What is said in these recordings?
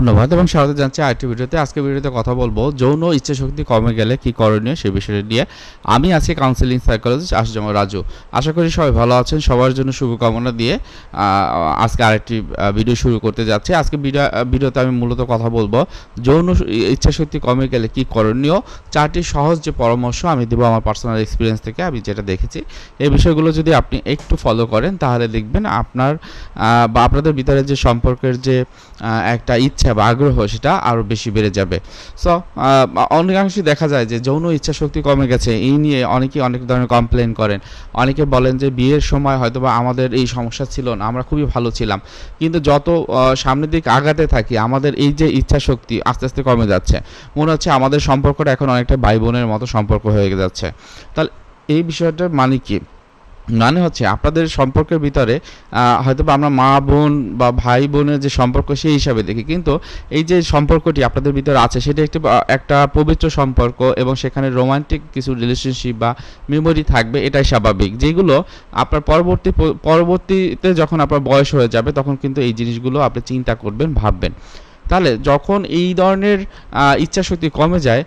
ধন্যবাদ এবং স্বাগত জানছি আরেকটি ভিডিওতে। আজকে ভিডিওতে কথা বলব, যৌন ইচ্ছা শক্তি কমে গেলে কি করণীয় সে বিষয়টি নিয়ে। আমি আছি কাউন্সিলিং সাইকোলজিস্ট আশুজম রাজু। আশা করি সবাই ভালো আছেন, সবার জন্য শুভকামনা দিয়ে আজকে আরেকটি ভিডিও শুরু করতে যাচ্ছি। আজকে ভিডিও ভিডিওতে আমি মূলত কথা বলব, যৌন ইচ্ছা শক্তি কমে গেলে কি করণীয়? চারটি সহজ যে পরামর্শ আমি দেবো আমার পার্সোনাল এক্সপিরিয়েন্স থেকে, আমি যেটা দেখেছি। এই বিষয়গুলো যদি আপনি একটু ফলো করেন, তাহলে দেখবেন আপনার বা আপনাদের ভিতরে যে সম্পর্কের যে একটা ইচ্ছা বা আগ্রহ, সেটা আরও বেশি বেড়ে যাবে। সো অনেকাংশই দেখা যায় যে যৌন ইচ্ছা শক্তি কমে গেছে, এই নিয়ে অনেকেই অনেক ধরনের কমপ্লেন করেন। অনেকে বলেন যে বিয়ের সময় হয়তোবা আমাদের এই সমস্যা ছিল না, আমরা খুবই ভালো ছিলাম। কিন্তু যত সামনের দিকে আগাতে থাকি, আমাদের এই যে ইচ্ছা শক্তি আস্তে আস্তে কমে যাচ্ছে। মনে হচ্ছে আমাদের সম্পর্কটা এখন অনেকটা ভাই বোনের মতো সম্পর্ক হয়ে যাচ্ছে তাহলে এই বিষয়টার মানে কি? মানে হচ্ছে আপনাদের সম্পর্কের ভিতরে হয়তো বা আমরা মা বোন বা ভাই বোনের যে সম্পর্ক সেই হিসাবে দেখি। কিন্তু এই যে সম্পর্কটি আপনাদের ভিতরে আছে, সেটা একটি একটা পবিত্র সম্পর্ক এবং সেখানে রোমান্টিক কিছু রিলেশনশিপ বা মেমোরি থাকবে, এটাই স্বাভাবিক। যেগুলো আপনার পরবর্তী পরবর্তীতে যখন আপনার বয়স হয়ে যাবে, তখন কিন্তু এই জিনিসগুলো আপনি চিন্তা করবেন, ভাববেন। তাহলে যখন এই ধরনের ইচ্ছাশক্তি কমে যায়,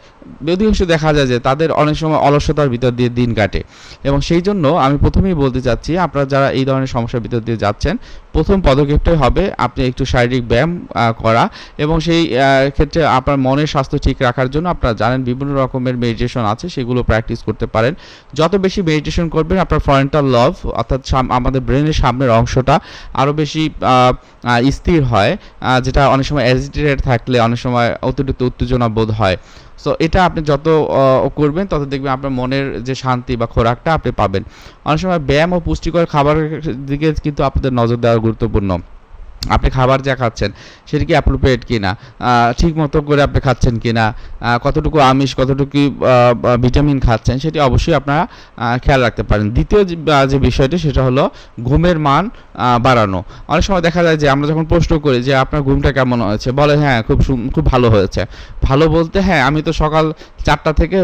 অধিকাংশ দেখা যায় যে তাদের অনেক সময় অলসতার ভিতর দিয়ে দিন কাটে। এবং সেই জন্য আমি প্রথমেই বলতে চাচ্ছি, আপনারা যারা এই ধরনের সমস্যার ভিতর দিয়ে যাচ্ছেন প্রথম পদক্ষেপটাই হবে আপনি একটু শারীরিক ব্যায়াম করা এবং সেই ক্ষেত্রে আপনার মনের স্বাস্থ্য ঠিক রাখার জন্য আপনারা জানেন বিভিন্ন রকমের মেডিটেশন আছে, সেগুলো প্র্যাকটিস করতে পারেন। যত বেশি মেডিটেশন করবেন, আপনার ফরেন্টাল লভ অর্থাৎ আমাদের ব্রেনের সামনের অংশটা আরও বেশি স্থির হয় যেটা অনেক সময় অ্যাজিটেটেড থাকলে অনেক সময় অতিরিক্ত উত্তেজনা বোধ হয়। সো এটা আপনি যত করবেন, তত দেখবেন আপনার মনের যে শান্তি বা খোরাকটা আপনি পাবেন। অনেক সময় ব্যায়াম ও পুষ্টিকর খাবারের দিকে কিন্তু আপনাদের নজর দেওয়া গুরুত্বপূর্ণ। আপনি খাবার যা খাচ্ছেন সেটা কি অ্যাপ্রোপ্রিয়েট কিনা? আহ, ঠিক মতো করে আপনি খাচ্ছেন কিনা? আহ, কতটুকু আমিষ কতটুকু ভিটামিন খাচ্ছেন সেটি অবশ্যই আপনারা খেয়াল রাখতে পারেন। দ্বিতীয় যে বিষয়টি সেটা হলো ঘুমের মান বাড়ানো। অনেক সময় দেখা যায় যে আমরা যখন প্রশ্ন করি যে আপনার ঘুমটা কেমন হয়েছে? বলে হ্যাঁ খুব খুব ভালো হয়েছে। ভালো বলতে হ্যাঁ আমি তো সকাল চারটা থেকে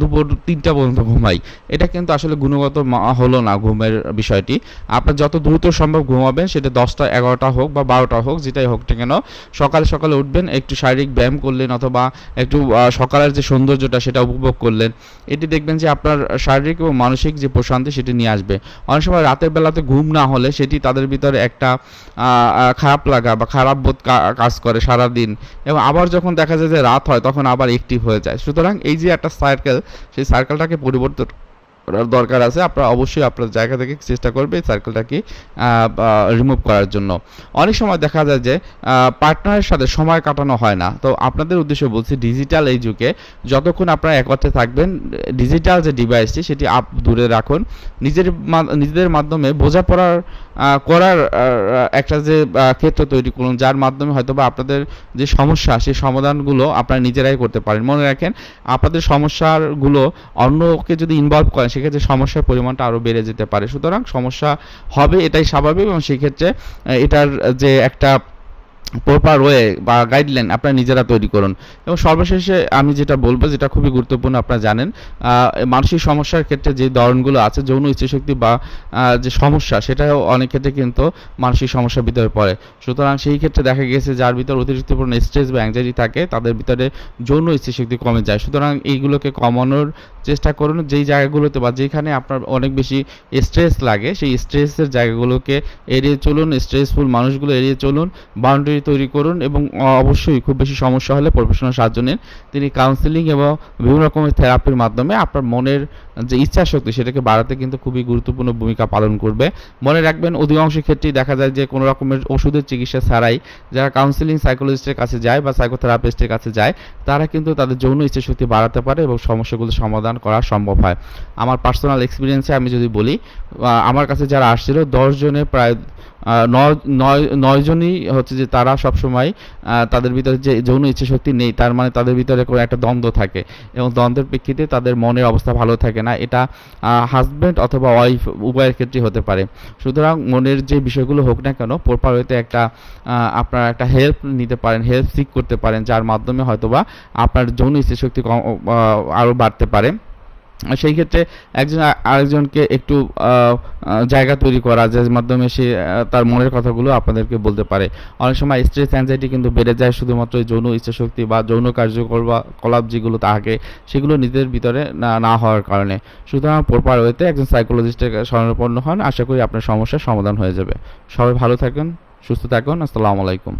দুপুর তিনটা পর্যন্ত ঘুমাই। এটা কিন্তু আসলে গুণগত হলো না ঘুমের বিষয়টি। আপনার যত দ্রুত সম্ভব ঘুমাবেন, সেটা দশটা, এগারোটা হোক বা বারোটা হোক, যেটাই হোক না কেন, সকালে সকালে উঠবেন, একটু শারীরিক ব্যায়াম করলেন অথবা একটু সকালের যে সৌন্দর্যটা, সেটা উপভোগ করলেন, এটি দেখবেন যে আপনার শারীরিক এবং মানসিক যে প্রশান্তি, সেটি নিয়ে আসবে। অনেক সময় রাতের বেলাতে ঘুম না হলে, সেটি তাদের ভিতরে একটা খারাপ লাগা বা খারাপ বোধ কাজ করে সারা দিন এবং আবার যখন দেখা যায় যে রাত হয়, তখন আবার অ্যাক্টিভ হয়ে যায়। সুতরাং এই যে একটা সার্কেল সেই সার্কেলটাকে পরিবর্তন করার দরকার আছে। আপনারা অবশ্যই আপনার জায়গা থেকে চেষ্টা করবে এই সার্কেলটাকে রিমুভ করার জন্য। অনেক সময় দেখা যায় যে পার্টনারের সাথে সময় কাটানো হয় না। তো আপনাদের উদ্দেশ্যে বলছি ডিজিটাল এই যুগে যতক্ষণ আপনারা একত্রে থাকবেন ডিজিটাল যে ডিভাইসটি সেটি আপ দূরে রাখুন। নিজের নিজেদের মাধ্যমে বোঝাপড়ার করার একটা যে ক্ষেত্র তৈরি করুন, যার মাধ্যমে হয়তো বা আপনাদের যে সমস্যা, সেই সমাধানগুলো আপনারা নিজেরাই করতে পারেন। মনে রাখেন, আপনাদের সমস্যাগুলো অন্যকে যদি ইনভলভ করেন সেক্ষেত্রে সমস্যার পরিমাণটা আরও বেড়ে যেতে পারে। সুতরাং সমস্যা হবে, এটাই স্বাভাবিক এবং সেক্ষেত্রে এটার যে একটা প্রপার ওয়ে বা গাইডলাইন আপনারা নিজেরা তৈরি করুন। এবং সর্বশেষে আমি যেটা বলব, যেটা খুবই গুরুত্বপূর্ণ আপনারা জানেন মানসিক সমস্যার ক্ষেত্রে যে ধরনগুলো আছে, যৌন ইচ্ছাশক্তি বা যে সমস্যা, সেটাও অনেক ক্ষেত্রে কিন্তু মানসিক সমস্যার ভিতরে পড়ে। সুতরাং সেই ক্ষেত্রে দেখা গেছে যার ভিতরে অতিরিক্ত স্ট্রেস বা অ্যাংজাইটি থাকে, তাদের ভিতরে যৌন ইচ্ছাশক্তি কমে যায়। সুতরাং এইগুলোকে কমানোর চেষ্টা করুন, যেই জায়গাগুলোতে বা যেখানে আপনার অনেক বেশি স্ট্রেস লাগে, সেই স্ট্রেসের জায়গাগুলোকে এড়িয়ে চলুন স্ট্রেসফুল মানুষগুলো এড়িয়ে চলুন বাউন্ডারি তৈরি করুন এবং অবশ্যই খুব বেশি সমস্যা হলে প্রফেশনাল সাহায্য নিন। তিনি কাউন্সিলিং এবং বিভিন্ন রকমের থেরাপির মাধ্যমে আপনার মনের যে ইচ্ছা শক্তি সেটাকে বাড়াতে কিন্তু খুবই গুরুত্বপূর্ণ ভূমিকা পালন করবে। মনে রাখবেন অধিকাংশ ক্ষেত্রেই দেখা যায় যে কোনো রকমের ওষুধের চিকিৎসা ছাড়াই যারা কাউন্সিলিং সাইকোলজিস্টের কাছে যায় বা সাইকোথেরাপিস্টের কাছে যায় তারা কিন্তু তাদের যৌন ইচ্ছা শক্তি বাড়াতে পারে এবং সমস্যাগুলো সমাধান করা সম্ভব হয়। আমার পার্সোনাল এক্সপিরিয়েন্সে আমি যদি বলি আমার কাছে যারা আসছিল দশ জনে প্রায় আহ, নয় নয় নয় জনই হচ্ছে যে তারা সবসময় তাদের ভিতরে যে যৌন ইচ্ছা শক্তি নেই তার মানে তাদের ভিতরে কোনো একটা দ্বন্দ্ব থাকে এবং দ্বন্দ্বের প্রেক্ষিতে তাদের মনের অবস্থা ভালো থাকে না। এটা হাজব্যান্ড অথবা ওয়াইফ উভয়ের ক্ষেত্রে হতে পারে। সুতরাং মনের যে বিষয়গুলো হোক না কেন প্রপার ওয়েতে একটা আপনারা একটা হেল্প নিতে পারেন হেল্প সিক করতে পারেন যার মাধ্যমে হয়তোবা আপনার যৌন ইচ্ছা শক্তি কম- আহ, আরও বাড়তে পারে। সেই ক্ষেত্রে একজন আরেকজনকে একটু জায়গা তৈরি করা, যার মাধ্যমে সে তার মনের কথাগুলো আপনাদেরকে বলতে পারে। অনেক সময় স্ট্রেস অ্যাংজাইটি কিন্তু বেড়ে যায়, শুধুমাত্র যৌন ইচ্ছাশক্তি বা যৌন কার্যকর বা কলাপ যেগুলো থাকে, সেগুলো নিজের ভিতরে না না হওয়ার কারণে। সুতরাং প্রপার ওয়েতে একজন সাইকোলজিস্টের শরণাপন্ন হন। আশা করি আপনার সমস্যার সমাধান হয়ে যাবে। সবাই ভালো থাকুন, সুস্থ থাকুন। আসসালামু আলাইকুম।